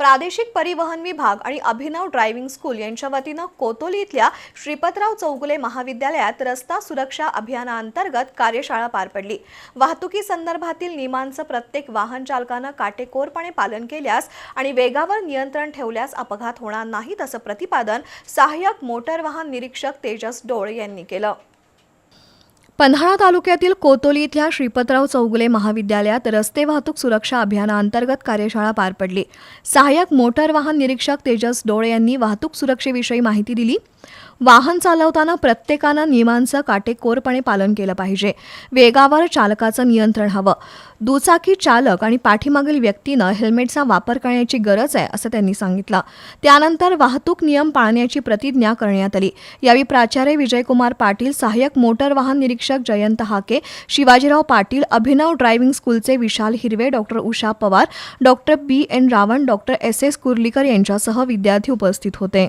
प्रादेशिक परिवहन विभाग आणि अभिनव ड्रायव्हिंग स्कूल यांच्या वतीनं कोतोली इथल्या श्रीपतराव चौगुले महाविद्यालयात रस्ता सुरक्षा अभियानाअंतर्गत कार्यशाळा पार पडली. वाहतुकी संदर्भातील नियमांचं प्रत्येक वाहन चालकानं काटेकोरपणे पालन केल्यास आणि वेगावर नियंत्रण ठेवल्यास अपघात होणार नाहीत असं प्रतिपादन सहाय्यक मोटर वाहन निरीक्षक तेजस डोळे यांनी केलं. पन्हाळा तालुक्यातील कोतोली इथल्या श्रीपतराव चौगुले महाविद्यालयात रस्ते वाहतूक सुरक्षा अभियानाअंतर्गत कार्यशाळा पार पडली. सहाय्यक मोटार वाहन निरीक्षक तेजस डोळे यांनी वाहतूक सुरक्षेविषयी माहिती दिली. वाहन चालवताना प्रत्येकानं नियमांचं काटेकोरपणे पालन केलं पाहिजे. वेगावर चालकाचं नियंत्रण हवं. दुचाकी चालक आणि पाठीमागील व्यक्तीनं हेल्मेटचा वापर करण्याची गरज आहे असं त्यांनी सांगितलं. त्यानंतर वाहतूक नियम पाळण्याची प्रतिज्ञा करण्यात आली. यावेळी प्राचार्य विजयकुमार पाटील सहाय्यक मोटर वाहन निरीक्षक जयंत हाके शिवाजीराव पाटील अभिनव ड्रायव्हिंग स्कूलचे Vishal Hirwe doctor Usha Pawar doctor B. N. Ravan doctor S. S. Kurlikar यांच्यासह विद्यार्थी उपस्थित होते.